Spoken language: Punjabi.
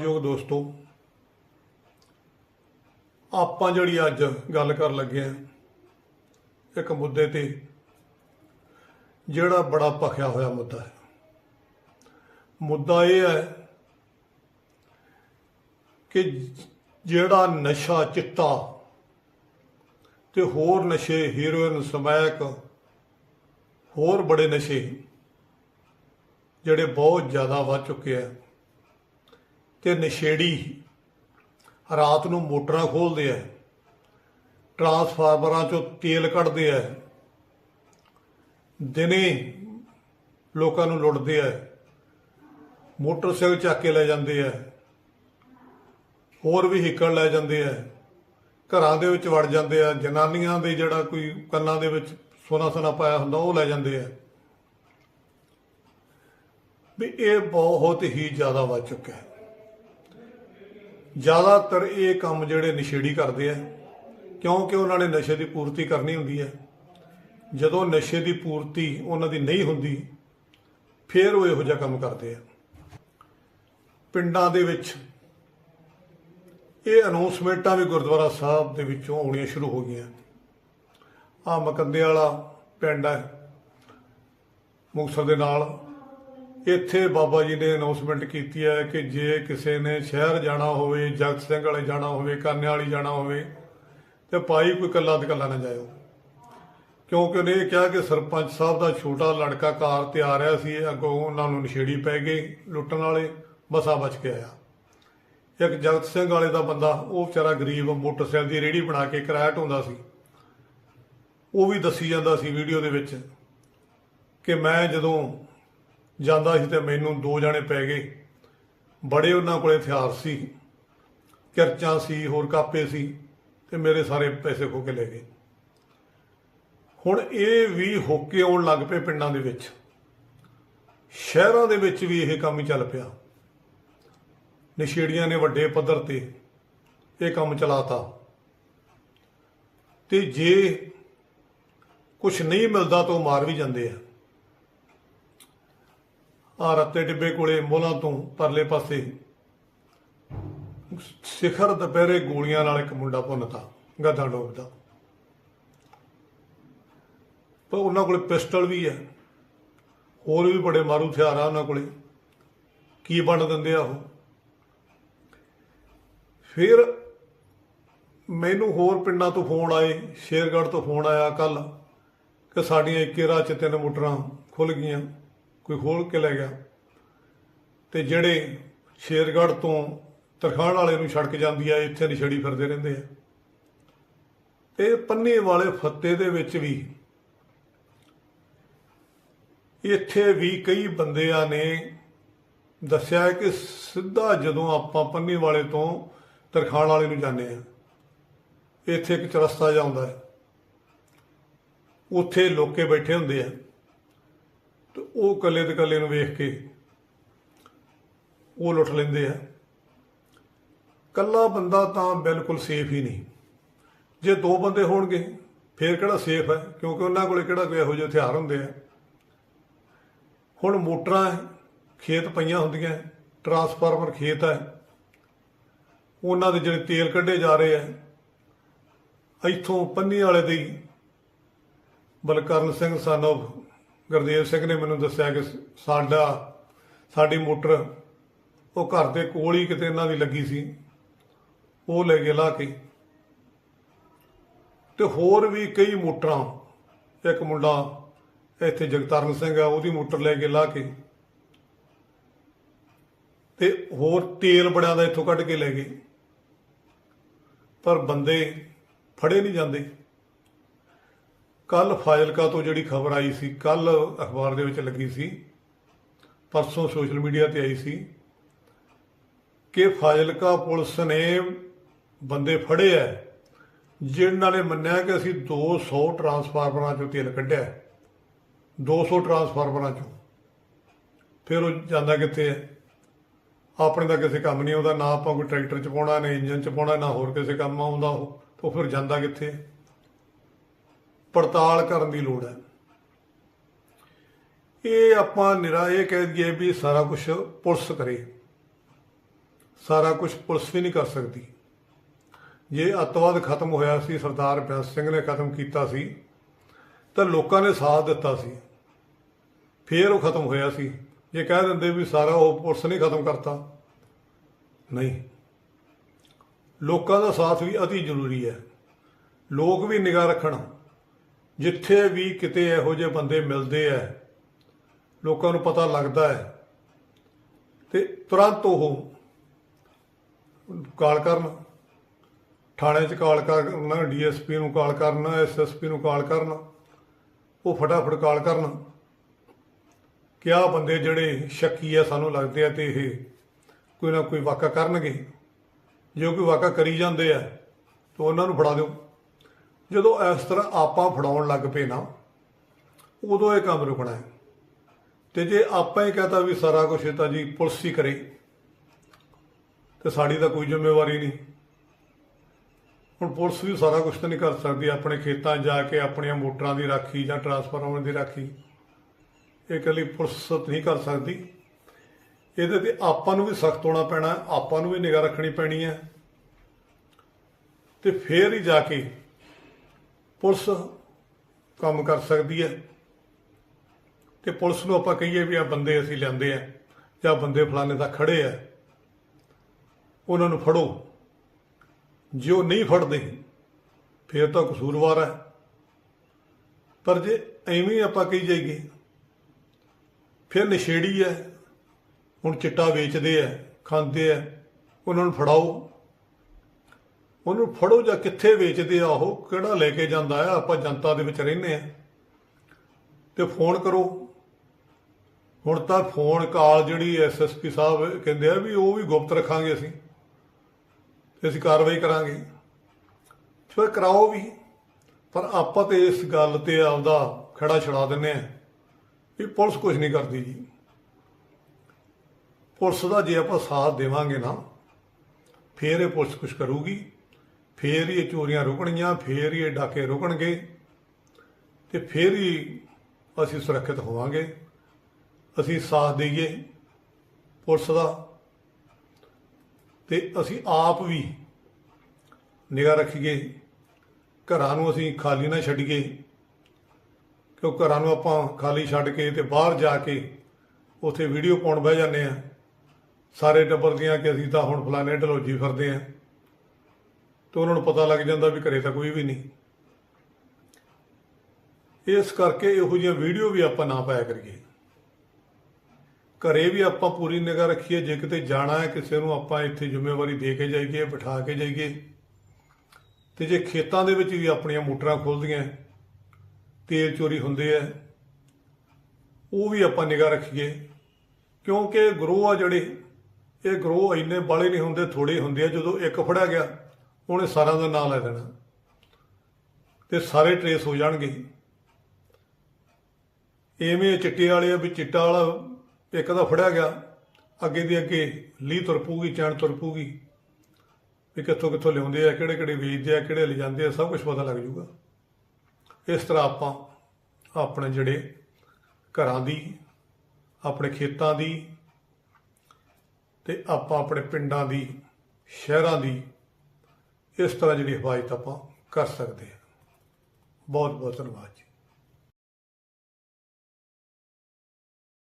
ਸਤਿਕਾਰਯੋਗ ਦੋਸਤੋ। ਆਪਾਂ ਜਿਹੜੀ ਅੱਜ ਗੱਲ ਕਰਨ ਲੱਗੇ ਆ ਇੱਕ ਮੁੱਦੇ ਤੇ ਜਿਹੜਾ ਬੜਾ ਭਖਿਆ ਹੋਇਆ ਮੁੱਦਾ ਹੈ। ਮੁੱਦਾ ਇਹ ਹੈ ਕਿ ਜਿਹੜਾ ਨਸ਼ਾ ਚਿੱਟਾ ਤੇ ਹੋਰ ਨਸ਼ੇ ਹੀਰੋਇਨ ਸਮੈਕ, ਹੋਰ ਬੜੇ ਨਸ਼ੇ ਜਿਹੜੇ ਬਹੁਤ ਜ਼ਿਆਦਾ ਵੱਧ ਚੁੱਕੇ ਆ। ਤੇ ਨਸ਼ੇੜੀ ਰਾਤ ਨੂੰ ਮੋਟਰਾਂ ਖੋਲਦੇ ਆ ਟਰਾਂਸਫਾਰਮਰਾਂ ਚੋਂ ਤੇਲ ਕੱਢਦੇ ਆ ਦਿਨੇ ਲੋਕਾਂ ਨੂੰ ਲੁੱਟਦੇ ਆ ਮੋਟਰਸਾਈਕਲ ਚੱਕ ਕੇ ਲੈ ਜਾਂਦੇ ਆ ਹੋਰ ਵੀ ਹਿੱਕੜ ਲੈ ਜਾਂਦੇ ਆ ਘਰਾਂ ਦੇ ਵਿੱਚ ਵੜ ਜਾਂਦੇ ਆ ਜਨਾਨੀਆਂ ਦੇ ਜਿਹੜਾ ਕੋਈ ਕੰਨਾਂ ਦੇ ਵਿੱਚ ਸੋਨਾ ਸੋਨਾ ਪਾਇਆ ਹੁੰਦਾ ਉਹ ਲੈ ਜਾਂਦੇ ਆ ਵੀ ਇਹ ਬਹੁਤ ਹੀ ਜ਼ਿਆਦਾ ਵੱਧ ਚੁੱਕਾ ਹੈ ਜ਼ਿਆਦਾਤਰ ਇਹ ਕੰਮ ਜਿਹੜੇ ਨਸ਼ੇੜੀ ਕਰਦੇ ਆ, ਕਿਉਂਕਿ ਉਹਨਾਂ ਨੇ ਨਸ਼ੇ ਦੀ ਪੂਰਤੀ ਕਰਨੀ ਹੁੰਦੀ ਹੈ ਜਦੋਂ ਨਸ਼ੇ ਦੀ ਪੂਰਤੀ ਉਹਨਾਂ ਦੀ ਨਹੀਂ ਹੁੰਦੀ, ਫਿਰ ਉਹ ਇਹੋ ਜਿਹਾ ਕੰਮ ਕਰਦੇ ਆ। ਪਿੰਡਾਂ ਦੇ ਵਿੱਚ ਇਹ ਅਨਾਉਂਸਮੈਂਟਾਂ ਵੀ ਗੁਰਦੁਆਰਾ ਸਾਹਿਬ ਦੇ ਵਿੱਚੋਂ ਆਉਣੀਆਂ ਸ਼ੁਰੂ ਹੋ ਗਈਆਂ। ਆ ਮਕੰਦੇ ਵਾਲਾ ਪਿੰਡ ਹੈ ਮੁਕਤਸਰ ਦੇ ਨਾਲ। ਇੱਥੇ ਬਾਬਾ ਜੀ ਨੇ ਅਨਾਉਂਸਮੈਂਟ ਕੀਤੀ ਹੈ ਕਿ ਜੇ ਕਿਸੇ ਨੇ ਸ਼ਹਿਰ ਜਾਣਾ ਹੋਵੇ, ਜਗਤ ਸਿੰਘ ਵਾਲੇ ਜਾਣਾ ਹੋਵੇ ਕਾਨੇ ਵਾਲੀ ਜਾਣਾ ਹੋਵੇ, ਤੇ ਭਾਈ ਕੋਈ ਕੱਲਾ ਤੇ ਕੱਲਾ ਨਾ ਜਾਇਓ। ਕਿਉਂਕਿ ਉਹਨੇ ਇਹ ਕਿਹਾ ਕਿ ਸਰਪੰਚ ਸਾਹਿਬ ਦਾ ਛੋਟਾ ਲੜਕਾ ਕਾਰ ਤੇ ਆ ਰਿਹਾ ਸੀ, ਅੱਗੋਂ ਉਹਨਾਂ ਨੂੰ ਨਸ਼ੇੜੀ ਪੈ ਗਈ ਲੁੱਟਣ ਵਾਲੇ, ਬਸਾ ਬਚ ਕੇ ਆਇਆ। ਇੱਕ ਜਗਤ ਸਿੰਘ ਵਾਲੇ ਦਾ ਬੰਦਾ, ਉਹ ਵਿਚਾਰਾ ਗਰੀਬ ਮੋਟਰਸਾਈਕਲ ਦੀ ਰੇੜੀ ਬਣਾ ਕੇ ਕਿਰਾਇਆ ਢੋਂਦਾ ਸੀ। ਉਹ ਵੀ ਦੱਸੀ ਜਾਂਦਾ ਸੀ ਵੀਡੀਓ ਦੇ ਵਿੱਚ ਕਿ ਮੈਂ ਜਦੋਂ ਜਾਂਦਾ ਸੀ ਤੇ ਮੈਨੂੰ ਦੋ ਜਾਣੇ ਪੈ ਗਏ। ਬੜੇ ਉਹਨਾਂ ਕੋਲੇ ਹਥਿਆਰ ਸੀ, ਕਿਰਚਾਂ ਸੀ, ਹੋਰ ਕਾਪੇ ਸੀ ਤੇ ਮੇਰੇ ਸਾਰੇ ਪੈਸੇ ਖੋ ਕੇ ਲੈ ਗਏ। ਹੁਣ ਇਹ ਵੀ ਹੋਕੇ ਆਉਣ ਲੱਗ ਪਏ ਪਿੰਡਾਂ ਦੇ ਵਿੱਚ। ਸ਼ਹਿਰਾਂ ਦੇ ਵਿੱਚ ਵੀ ਇਹ ਕੰਮ ਹੀ ਚੱਲ ਪਿਆ। ਨਸ਼ੇੜੀਆਂ ਨੇ ਵੱਡੇ ਪੱਧਰ ਤੇ ਇਹ ਕੰਮ ਚਲਾਤਾ। ਤੇ ਜੇ ਕੁਝ ਨਹੀਂ ਮਿਲਦਾ ਤਾਂ ਉਹ ਮਾਰ ਵੀ ਜਾਂਦੇ ਆ। ਆ ਰੱਤੇ ਟਿੱਬੇ ਕੋਲੇ ਮੋਲਾਂ ਤੋਂ ਪਰਲੇ ਪਾਸੇ ਸਿਖਰ ਦੁਪਹਿਰੇ ਗੋਲੀਆਂ ਨਾਲ ਇੱਕ ਮੁੰਡਾ ਭੁੰਨਤਾ ਗਾਦਾਂ ਡੋਬਦਾ ਪਰ ਉਹਨਾਂ ਕੋਲੇ ਪਿਸਟਲ ਵੀ ਹੈ। ਹੋਰ ਵੀ ਬੜੇ ਮਾਰੂ ਹਥਿਆਰ ਆ ਉਹਨਾਂ ਕੋਲੇ। ਕੀ ਬਣ ਦਿੰਦੇ ਆ ਉਹ? ਫਿਰ ਮੈਨੂੰ ਹੋਰ ਪਿੰਡਾਂ ਤੋਂ ਫੋਨ ਆਏ, ਸ਼ੇਰਗੜ੍ਹ ਤੋਂ ਫੋਨ ਆਇਆ ਕੱਲ ਕਿ ਸਾਡੀਆਂ ਇੱਕੇ ਰਾਹ ਚ ਤਿੰਨ ਮੋਟਰਾਂ ਖੁੱਲ ਗਈਆਂ। ਕੋਈ ਖੋਲ ਕੇ ਲੈ ਗਿਆ। ਤੇ ਜਿਹੜੇ ਸ਼ੇਰਗੜ੍ਹ ਤੋਂ ਤਰਖਾਣ ਵਾਲੇ ਨੂੰ ਸੜਕ ਜਾਂਦੀ ਆ, ਇੱਥੇ ਨਸ਼ੇੜੀ ਫਿਰਦੇ ਰਹਿੰਦੇ ਆ। ਤੇ ਪੰਨੇ ਵਾਲੇ ਫੱਤੇ ਦੇ ਵਿੱਚ ਵੀ ਇੱਥੇ ਵੀ ਕਈ ਬੰਦਿਆਂ ਨੇ ਦੱਸਿਆ ਹੈ ਕਿ ਸਿੱਧਾ ਜਦੋਂ ਆਪਾਂ ਪੰਨੇ ਵਾਲੇ ਤੋਂ ਤਰਖਾਣ ਵਾਲੇ ਨੂੰ ਜਾਂਦੇ ਆ, ਇੱਥੇ ਇੱਕ ਚਰਸਤਾ ਜਾਂਦਾ ਹੈ। ਉੱਥੇ ਲੋਕੇ ਬੈਠੇ ਹੁੰਦੇ ਆ। ਤੇ ਉਹ ਕੱਲੇ ਤੇ ਕੱਲੇ ਨੂੰ ਵੇਖ ਕੇ ਉਹ ਲੁੱਟ ਲੈਂਦੇ ਆ। ਕੱਲਾ ਬੰਦਾ ਤਾਂ ਬਿਲਕੁਲ ਸੇਫ ਹੀ ਨਹੀਂ। ਜੇ ਦੋ ਬੰਦੇ ਹੋਣਗੇ, ਫੇਰ ਕਿਹੜਾ ਸੇਫ ਹੈ? ਕਿਉਂਕਿ ਉਹਨਾਂ ਕੋਲੇ ਕਿਹੜਾ ਕੋਈ ਇਹੋ ਜਿਹੇ ਹਥਿਆਰ ਹੁੰਦੇ ਆ। ਹੁਣ ਮੋਟਰਾਂ ਖੇਤ ਪਈਆਂ ਹੁੰਦੀਆਂ ਟਰਾਂਸਫਾਰਮਰ ਖੇਤ ਹੈ। ਉਹਨਾਂ ਦੇ ਜਿਹੜੇ ਤੇਲ ਕੱਢੇ ਜਾ ਰਹੇ ਆ, ਇੱਥੋਂ ਪੰਨੀ ਵਾਲੇ ਦੇ ਬਲਕਰਨ ਸਿੰਘ ਸਾਨੋਵ ਗੁਰਦੇਵ ਸਿੰਘ ਨੇ ਮੈਨੂੰ ਦੱਸਿਆ ਕਿ ਸਾਡਾ, ਸਾਡੀ ਮੋਟਰ ਉਹ ਘਰ ਦੇ ਕੋਲ ਹੀ ਕਿਤੇ ਇਹਨਾਂ ਦੀ ਲੱਗੀ ਸੀ। ਉਹ ਲੈ ਕੇ ਲਾ ਕੇ। ਤੇ ਹੋਰ ਵੀ ਕਈ ਮੋਟਰਾਂ, ਇੱਕ ਮੁੰਡਾ ਇੱਥੇ ਜਗਤਾਰਨ ਸਿੰਘ ਆ, ਉਹਦੀ ਮੋਟਰ ਲੈ ਕੇ ਲਾ ਕੇ। ਤੇ ਹੋਰ ਤੇਲ ਬੜਿਆਂ ਦਾ ਇੱਥੋਂ ਕੱਢ ਕੇ ਲੈ ਗਏ। ਪਰ ਬੰਦੇ ਫੜੇ ਨਹੀਂ ਜਾਂਦੇ। ਕੱਲ ਫਾਜ਼ਿਲਕਾ ਤੋਂ ਜਿਹੜੀ ਖਬਰ ਆਈ ਸੀ ਕੱਲ ਅਖਬਾਰ ਦੇ ਵਿੱਚ ਲੱਗੀ ਸੀ, ਪਰਸੋਂ ਸੋਸ਼ਲ ਮੀਡੀਆ ਤੇ ਆਈ ਸੀ ਕਿ ਫਾਜ਼ਿਲਕਾ ਪੁਲਿਸ ਨੇ ਬੰਦੇ ਫੜੇ ਐ, ਜਿਨ੍ਹਾਂ ਨੇ ਮੰਨਿਆ ਕਿ ਅਸੀਂ 200 ਟਰਾਂਸਫਾਰਮਰਾਂ ਚੋਂ ਤੇਲ ਕੱਢਿਆ ਹੈ। 200 ਟਰਾਂਸਫਾਰਮਰਾਂ ਚੋਂ। ਫਿਰ ਉਹ ਜਾਂਦਾ ਕਿੱਥੇ ਹੈ ਆਪਣੇ ਦਾ ਕਿਸੇ ਕੰਮ ਨਹੀਂ ਆਉਂਦਾ, ਨਾ ਆਪਾਂ ਕੋਈ ਟਰੈਕਟਰ ਚ ਪਾਉਣਾ, ਨਾ ਇੰਜਨ ਚ ਪਾਉਣਾ, ਨਾ ਹੋਰ ਕਿਸੇ ਕੰਮ ਆਉਂਦਾ ਉਹ ਫਿਰ ਜਾਂਦਾ ਕਿੱਥੇ ਪੜਤਾਲ ਕਰਨ ਦੀ ਲੋੜ ਹੈ। ਇਹ ਆਪਾਂ ਨਿਰਾ ਇਹ ਕਹਿ ਦਈਏ ਵੀ ਸਾਰਾ ਕੁਝ ਪੁਲਿਸ ਕਰੇ। ਸਾਰਾ ਕੁਝ ਪੁਲਿਸ ਵੀ ਨਹੀਂ ਕਰ ਸਕਦੀ। ਜੇ ਅੱਤਵਾਦ ਖਤਮ ਹੋਇਆ ਸੀ, ਸਰਦਾਰ ਬਿਆਸ ਸਿੰਘ ਨੇ ਖਤਮ ਕੀਤਾ ਸੀ, ਤਾਂ ਲੋਕਾਂ ਨੇ ਸਾਥ ਦਿੱਤਾ ਸੀ। ਫੇਰ ਉਹ ਖਤਮ ਹੋਇਆ ਸੀ। ਜੇ ਕਹਿ ਦਿੰਦੇ ਵੀ ਸਾਰਾ ਉਹ ਪੁਲਿਸ ਨੇ ਖਤਮ ਕਰਤਾ। ਨਹੀਂ। ਲੋਕਾਂ ਦਾ ਸਾਥ ਵੀ ਅਤੀ ਜ਼ਰੂਰੀ ਹੈ। ਲੋਕ ਵੀ ਨਿਗਾਹ ਰੱਖਣ। ਜਿੱਥੇ ਵੀ ਕਿਤੇ ਇਹੋ ਜਿਹੇ ਬੰਦੇ ਮਿਲਦੇ ਆ, ਲੋਕਾਂ ਨੂੰ ਪਤਾ ਲੱਗਦਾ ਹੈ। ਤੇ ਤੁਰੰਤ ਉਹ ਕਾਲ ਕਰਨ, ਥਾਣੇ 'ਚ ਕਾਲ ਕਰਨਾ, ਡੀਐਸਪੀ ਨੂੰ ਕਾਲ ਕਰਨਾ, ਐਸਐਸਪੀ ਨੂੰ ਕਾਲ ਕਰਨ, ਉਹ ਫਟਾਫਟ ਕਾਲ ਕਰਨ ਕਿ ਆਹ ਬੰਦੇ ਜਿਹੜੇ ਸ਼ੱਕੀ ਆ, ਸਾਨੂੰ ਲੱਗਦੇ ਆ ਤੇ ਇਹ ਕੋਈ ਨਾ ਕੋਈ ਵਾਕਾ ਕਰਨਗੇ। ਜੇ ਕੋਈ ਵਾਕਾ ਕਰੀ ਜਾਂਦੇ ਆ, ਤਾਂ ਉਹਨਾਂ ਨੂੰ ਫੜਾ ਦਿਓ। ਜਦੋਂ ਇਸ ਤਰ੍ਹਾਂ ਆਪਾਂ ਫੜਾਉਣ ਲੱਗ ਪਏ ਨਾ, ਉਦੋਂ ਇਹ ਕੰਮ ਰੁਕਣਾ ਹੈ। ਤੇ ਜੇ ਆਪਾਂ ਹੀ ਕਹਤਾ ਵੀ ਸਾਰਾ ਕੁਝ ਤਾਂ ਜੀ ਪੁਲਿਸ ਹੀ ਕਰੇ, ਤੇ ਸਾਡੀ ਤਾਂ ਕੋਈ ਜ਼ਿੰਮੇਵਾਰੀ ਨਹੀਂ। ਹੁਣ ਪੁਲਿਸ ਵੀ ਸਾਰਾ ਕੁਝ ਤਾਂ ਨਹੀਂ ਕਰ ਸਕਦੀ, ਆਪਣੇ ਖੇਤਾਂ 'ਚ ਜਾ ਕੇ ਆਪਣੀਆਂ ਮੋਟਰਾਂ ਦੀ ਰਾਖੀ ਜਾਂ ਟਰਾਂਸਫਾਰਮਰ ਦੀ ਰਾਖੀ। ਇਹ ਇਕੱਲੀ ਪੁਲਿਸ ਨਹੀਂ ਕਰ ਸਕਦੀ। ਇਹਦੇ ਤੇ ਆਪਾਂ ਨੂੰ ਵੀ ਸਖਤ ਹੋਣਾ ਪੈਣਾ, ਆਪਾਂ ਨੂੰ ਵੀ ਨਿਗਾਹ ਰੱਖਣੀ ਪੈਣੀ ਹੈ। ਤੇ ਫੇਰ ਹੀ ਜਾ ਕੇ ਪੁਲਿਸ ਕੰਮ ਕਰ ਸਕਦੀ ਹੈ। ਤੇ ਪੁਲਿਸ ਨੂੰ ਆਪਾਂ ਕਹੀਏ ਵੀ ਆ ਬੰਦੇ ਅਸੀਂ ਲਿਆਂਦੇ ਆ, ਜਾਂ ਬੰਦੇ ਫਲਾਣੇ ਦਾ ਖੜੇ ਆ, ਉਹਨਾਂ ਨੂੰ ਫੜੋ। ਜੇ ਉਹ ਨਹੀਂ ਫੜਦੇ, ਫਿਰ ਤਾਂ ਕਸੂਰਵਾਰ ਹੈ। ਪਰ ਜੇ ਐਵੇਂ ਹੀ ਆਪਾਂ ਕਹੀ ਜਾਈਏ, ਫਿਰ ਨਸ਼ੇੜੀ ਹੈ, ਹੁਣ ਚਿੱਟਾ ਵੇਚਦੇ ਆ, ਖਾਂਦੇ ਆ, ਉਹਨਾਂ ਨੂੰ ਫੜਾਓ। ਉਹਨੂੰ ਫੜੋ ਜਾਂ ਕਿੱਥੇ ਵੇਚਦੇ ਆ ਉਹ, ਕਿਹੜਾ ਲੈ ਕੇ ਜਾਂਦਾ ਆ, ਆਪਾਂ ਜਨਤਾ ਦੇ ਵਿੱਚ ਰਹਿੰਦੇ ਆ। ਤੇ ਫੋਨ ਕਰੋ। ਹੁਣ ਤਾਂ ਫੋਨ ਕਾਲ ਜਿਹੜੀ ਐਸਐਸਪੀ ਸਾਹਿਬ ਕਹਿੰਦੇ ਆ ਵੀ ਉਹ ਵੀ ਗੁਪਤ ਰੱਖਾਂਗੇ ਅਸੀਂ। ਤੇ ਅਸੀਂ ਕਾਰਵਾਈ ਕਰਾਂਗੇ। ਫਿਰ ਕਰਾਓ ਵੀ। ਪਰ ਆਪਾਂ ਤੇ ਇਸ ਗੱਲ ਤੇ ਆਉਂਦਾ ਖੜਾ ਛੜਾ ਦਿੰਨੇ ਆ ਵੀ ਪੁਲਿਸ ਕੁਝ ਨਹੀਂ ਕਰਦੀ ਜੀ। ਪੁਲਿਸ ਦਾ ਜੇ ਆਪਾਂ ਸਾਥ ਦੇਵਾਂਗੇ ਨਾ, ਫੇਰ ਇਹ ਪੁਲਿਸ ਕੁਝ ਕਰੂਗੀ। ਫੇਰ ਹੀ ਇਹ ਚੋਰੀਆਂ ਰੁਕਣਗੀਆਂ, ਫੇਰ ਹੀ ਇਹ ਡਾਕੇ ਰੁਕਣਗੇ ਤੇ ਫੇਰ ਹੀ ਅਸੀਂ ਸੁਰੱਖਿਅਤ ਹੋਵਾਂਗੇ। ਅਸੀਂ ਸਾਥ ਦੇਈਏ ਪੁਲਿਸ ਦਾ ਤੇ ਅਸੀਂ ਆਪ ਵੀ ਨਿਗਾਹ ਰੱਖੀਏ। ਘਰਾਂ ਨੂੰ ਅਸੀਂ ਖਾਲੀ ਨਾ ਛੱਡੀਏ, ਕਿਉਂ ਘਰਾਂ ਨੂੰ ਆਪਾਂ ਖਾਲੀ ਛੱਡ ਕੇ ਤੇ ਬਾਹਰ ਜਾ ਕੇ ਉੱਥੇ ਵੀਡੀਓ ਪਾਉਣ ਬਹਿ ਜਾਂਦੇ ਆ ਸਾਰੇ ਟੱਬਰ ਦੀਆਂ ਕਿ ਅਸੀਂ ਤਾਂ ਹੁਣ ਫਲਾਣੇ ਢਲੋਜੀ ਫਿਰਦੇ ਆ ਤੇ ਉਹਨਾਂ ਨੂੰ ਪਤਾ ਲੱਗ ਜਾਂਦਾ ਵੀ ਘਰੇ ਤਾਂ ਕੋਈ ਵੀ ਨਹੀਂ। ਇਸ ਕਰਕੇ ਇਹੋ ਜਿਹੀਆਂ ਵੀਡੀਓ ਵੀ ਆਪਾਂ ਨਾ ਪਾਇਆ ਕਰੀਏ। ਘਰੇ ਵੀ ਆਪਾਂ ਪੂਰੀ ਨਿਗਾਹ ਰੱਖੀਏ, ਜੇ ਕਿਤੇ ਜਾਣਾ ਹੈ ਕਿਸੇ ਨੂੰ ਆਪਾਂ ਇੱਥੇ ਜ਼ਿੰਮੇਵਾਰੀ ਦੇ ਕੇ ਜਾਈਏ, ਬਿਠਾ ਕੇ ਜਾਈਏ। ਤੇ ਜੇ ਖੇਤਾਂ ਦੇ ਵਿੱਚ ਵੀ ਆਪਣੀਆਂ ਮੋਟਰਾਂ ਖੋਲਦੀਆਂ ਤੇਲ ਚੋਰੀ ਹੁੰਦੇ ਆ, ਉਹ ਵੀ ਆਪਾਂ ਨਿਗਾਹ ਰੱਖੀਏ। ਕਿਉਂਕਿ ਗਰੋਹ ਆ ਜਿਹੜੇ, ਇਹ ਗਰੋਹ ਇੰਨੇ ਬਾਲੇ ਨਹੀਂ ਹੁੰਦੇ ਥੋੜੇ ਹੁੰਦੇ ਆ, ਜਦੋਂ ਇੱਕ ਫੜਿਆ ਗਿਆ ਉਹਨੇ ਸਾਰਿਆਂ ਦਾ ਨਾਂ ਲੈ ਦੇਣਾ ਤੇ ਸਾਰੇ ਟਰੇਸ ਹੋ ਜਾਣਗੇ। ਐਵੇਂ ਚਿੱਟੇ ਵਾਲੇ ਆ ਵੀ ਚਿੱਟਾ ਵਾਲਾ ਇੱਕ ਦਾ ਫੜਿਆ ਗਿਆ, ਅੱਗੇ ਦੀ ਅੱਗੇ ਲੀ ਤੁਰ ਪਊਗੀ, ਚੈਨ ਤੁਰ ਪਊਗੀ। ਵੀ ਕਿੱਥੋਂ ਕਿੱਥੋਂ ਲਿਆਉਂਦੇ ਆ, ਕਿਹੜੇ ਕਿਹੜੇ ਵੇਚਦੇ ਆ, ਕਿਹੜੇ ਲਿਜਾਂਦੇ ਆ, ਸਭ ਕੁਝ ਪਤਾ ਲੱਗ ਜੂਗਾ ਇਸ ਤਰ੍ਹਾਂ ਆਪਾਂ ਆਪਣੇ ਜਿਹੜੇ ਘਰਾਂ ਦੀ, ਆਪਣੇ ਖੇਤਾਂ ਦੀ ਤੇ ਆਪਾਂ ਆਪਣੇ ਪਿੰਡਾਂ ਦੀ, ਸ਼ਹਿਰਾਂ ਦੀ ਇਸ ਤਰ੍ਹਾਂ ਜਿਹੜੀ ਹਿਫਾਜ਼ਤ ਆਪਾਂ ਕਰ ਸਕਦੇ ਹਾਂ ਬਹੁਤ ਬਹੁਤ ਧੰਨਵਾਦ ਜੀ।